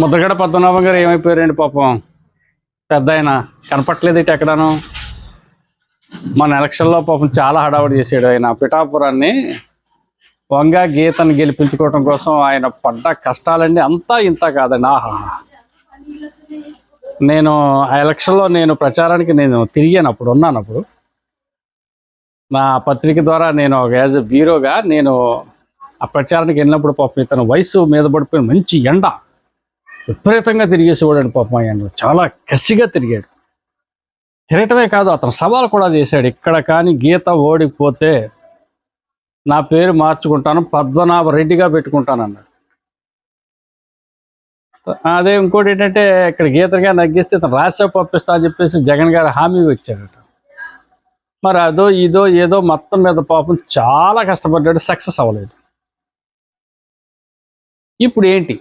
ముద్రగడ పద్మనాభం గారు ఏమైపోయారండి పాపం? పెద్ద ఆయన కనపట్లేదు ఇటు ఎక్కడాను. మన ఎలక్షన్లో పాపం చాలా హడావుడి చేశాడు ఆయన. పిఠాపురాన్ని వంగ గీతను గెలిపించుకోవటం కోసం ఆయన పడ్డ కష్టాలండి. అంతా ఇంత కాదండి. ఆహా. నేను ఆ ఎలక్షన్లో నేను ప్రచారానికి నేను తిరిగాను అప్పుడు ఉన్నాను అప్పుడు. నా పత్రిక ద్వారా నేను ఒక యాజ్ ఎ బ్యూరోగా నేను ఆ ప్రచారానికి వెళ్ళినప్పుడు పాపం ఇతను వయసు మీద పడిపోయిన మంచి ఎండ. విపరీతంగా తిరిగేసేవాడు పాపం ఆయన. చాలా కసిగా తిరిగాడు. తిరగటమే కాదు అతను సవాల్ కూడా చేశాడు. ఇక్కడ కానీ గీత ఓడిపోతే నా పేరు మార్చుకుంటాను పద్మనాభ రెడ్డిగా పెట్టుకుంటాను అన్నాడు అదే ఇంకోటి ఏంటంటే ఇక్కడ గీతగా నగ్గిస్తే ఇతను రాజ్యసభ పంపిస్తా అని చెప్పేసి జగన్ గారు హామీ వచ్చాడట మరి అదో ఇదో ఏదో మొత్తం మీద పాపం చాలా కష్టపడ్డాడు సక్సెస్ అవ్వలేదు. ఇప్పుడు ఏంటి?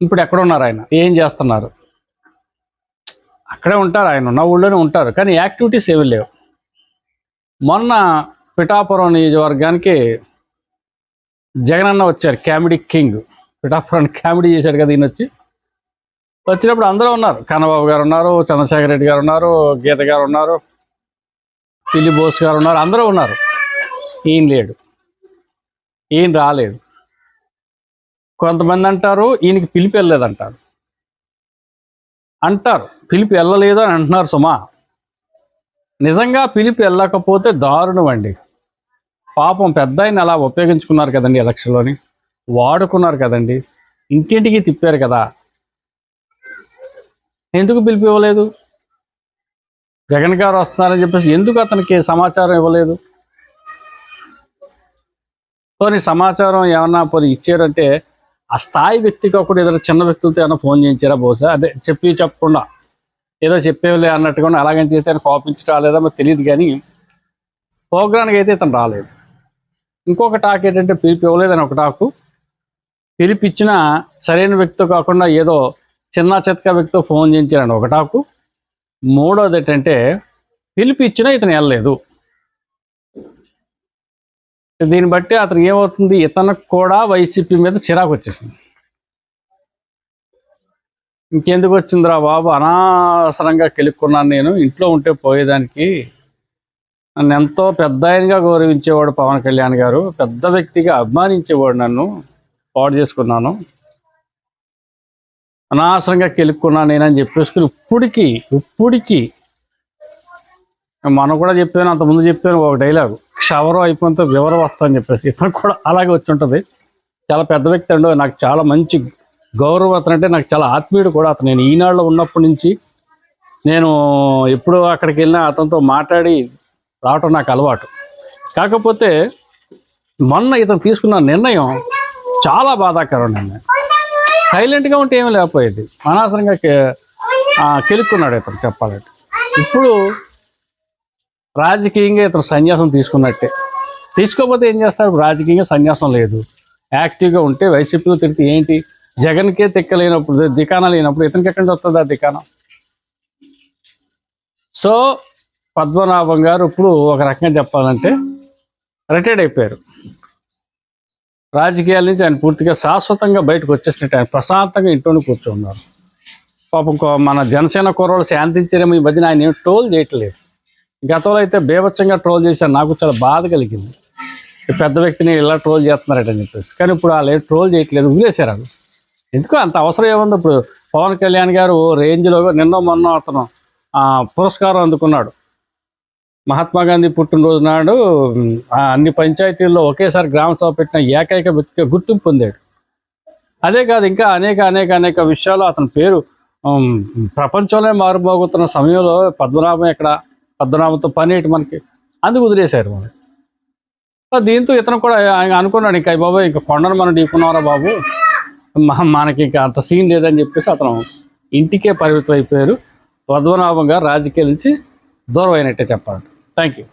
ఇప్పుడు ఎక్కడ ఉన్నారు ఆయన? ఏం చేస్తున్నారు? అక్కడే ఉంటారు ఆయన ఉన్న ఊళ్ళోనే ఉంటారు కానీ యాక్టివిటీస్ ఏమీ లేవు. మొన్న పిఠాపురం నియోజకవర్గానికి జగనన్న వచ్చారు కామెడీ కింగ్. పిఠాపురం కామెడీ చేశాడు కదా ఈయన వచ్చి. వచ్చినప్పుడు అందరూ ఉన్నారు. కన్నబాబు గారు ఉన్నారు చంద్రశేఖర్ రెడ్డి గారు ఉన్నారు గీత గారు ఉన్నారు పిల్లి బోస్ గారు ఉన్నారు అందరూ ఉన్నారు. ఈయన లేడు. ఈయన రాలేదు. కొంతమంది అంటారు ఈయనకి పిలిపి వెళ్ళలేదంటారు. అంటారు పిలిపి వెళ్ళలేదు అని అంటున్నారు సుమా. నిజంగా పిలిపి వెళ్ళకపోతే దారుణం అండి. పాపం పెద్ద ఆయన అలా ఉపయోగించుకున్నారు కదండి ఎలక్షన్లోని. వాడుకున్నారు కదండి. ఇంటింటికి తిప్పారు కదా. ఎందుకు పిలిపి ఇవ్వలేదు? జగన్ గారు వస్తున్నారని చెప్పేసి ఎందుకు అతనికి సమాచారం ఇవ్వలేదు? పోనీ సమాచారం ఏమన్నా పోనీ ఇచ్చారంటే ఆ స్థాయి వ్యక్తి కాకుండా ఏదైనా చిన్న వ్యక్తులతో ఏమైనా ఫోన్ చేయించారా బహుశా? అదే చెప్పి చెప్పకుండా ఏదో చెప్పేవలే అన్నట్టుగా అలాగని చేస్తే ఆయన కోపించి రాలేదా మాకు తెలియదు కానీ ప్రోగ్రామ్కి అయితే ఇతను రాలేదు. ఇంకొక టాక్ ఏంటంటే పిలిపి ఇవ్వలేదని ఒక టాకు. పిలిపిచ్చిన సరైన వ్యక్తితో కాకుండా ఏదో చిన్న చితక వ్యక్తితో ఫోన్ చేయించారని ఒక టాకు. మూడోది ఏంటంటే పిలిపిచ్చినా ఇతను వెళ్ళలేదు. దీన్ని బట్టి అతను ఏమవుతుంది? ఇతనికి కూడా వైసీపీ మీద చిరాకు వచ్చేసింది. ఇంకెందుకు వచ్చిందిరా బాబు? అనవసరంగా కెలుక్కున్నాను నేను. ఇంట్లో ఉంటే పోయేదానికి. నన్ను ఎంతో పెద్ద ఆయనగా గౌరవించేవాడు పవన్ కళ్యాణ్ గారు. పెద్ద వ్యక్తిగా అభిమానించేవాడు నన్ను. పాడు చేసుకున్నాను. అనవసరంగా కెలుక్కున్నాను నేనని చెప్పేసుకుని ఇప్పటికి ఇప్పటికి మనం కూడా చెప్పాను అంతకుముందు చెప్పాను ఒక డైలాగ్ క్షవరం అయిపోయినంత వివరం వస్తా అని చెప్పేసి ఇతను కూడా అలాగే వచ్చి ఉంటుంది. చాలా పెద్ద వ్యక్తి అండి. నాకు చాలా మంచి గౌరవం అతను అంటే నాకు చాలా ఆత్మీయుడు కూడా. అతను నేను ఈనాడులో ఉన్నప్పటి నుంచి నేను ఎప్పుడు అక్కడికి వెళ్ళినా అతనితో మాట్లాడి రావటం నాకు అలవాటు. కాకపోతే మొన్న ఇతను తీసుకున్న నిర్ణయం చాలా బాధాకరం నిర్ణయం సైలెంట్గా ఉంటే ఏమీ లేకపోయేది. అనవసరంగా కెలుక్కున్నాడు ఇతను చెప్పాలంటే. ఇప్పుడు రాజకీయంగా ఇతను సన్యాసం తీసుకున్నట్టే. తీసుకోకపోతే ఏం చేస్తారు? రాజకీయంగా సన్యాసం లేదు. యాక్టివ్గా ఉంటే వైసీపీలో తిరిగితే ఏంటి? జగన్కే తిక్కలేనప్పుడు దికాణం లేనప్పుడు ఇతనికి ఎక్కడి నుంచి వస్తుంది ఆ దికానం? సో పద్మనాభం గారు ఇప్పుడు ఒక రకంగా చెప్పాలంటే రిటైర్డ్ అయిపోయారు. రాజకీయాల నుంచి ఆయన పూర్తిగా శాశ్వతంగా బయటకు వచ్చేసినట్టు ఆయన ప్రశాంతంగా ఇంట్లోనే కూర్చున్నారు. పాపం కో- మన జనసేన కుర్రోళ్ళు శాంతించారేమో ఈ మధ్యన ఆయన ఏం టోల్ చేయట్లేదు. గతంలో అయితే బీభత్సంగా ట్రోల్ చేశారు. నాకు చాలా బాధ కలిగింది. పెద్ద వ్యక్తిని ఇలా ట్రోల్ చేస్తున్నారట అని చెప్పేసి. కానీ ఇప్పుడు వాళ్ళు ఏం ట్రోల్ చేయట్లేదు. వదిలేశారు వాళ్ళు. ఎందుకు అంత అవసరం ఏముంది? ఇప్పుడు పవన్ కళ్యాణ్ గారు ఓ రేంజ్లో నిన్న మొన్న అతను ఆ, పురస్కారం అందుకున్నాడు. మహాత్మా గాంధీ పుట్టినరోజు నాడు ఆ అన్ని పంచాయతీల్లో ఒకేసారి గ్రామ సభ పెట్టిన ఏకైక వ్యక్తిగా గుర్తింపు పొందాడు. అదే కాదు ఇంకా అనేక అనేక అనేక విషయాలు అతని పేరు ప్రపంచంలో మారుమోగుతున్న సమయంలో పద్మనాభం ఇక్కడ పద్మనాభంతో పని ఏంటి మనకి? అందుకు వదిలేశారు మనకి దీంతో ఇతను కూడా ఆయన అనుకున్నాడు ఇంకా "అయ్ బాబు ఇంకా కొండను మనం ఢీకున్నారా బాబు. మనకి ఇంకా అంత సీన్ లేదని చెప్పేసి అతను ఇంటికే పరిమితం అయిపోయారు పద్మనాభంగా రాజకీయాల నుంచి దూరం అయినట్టే చెప్పాలి థ్యాంక్ యూ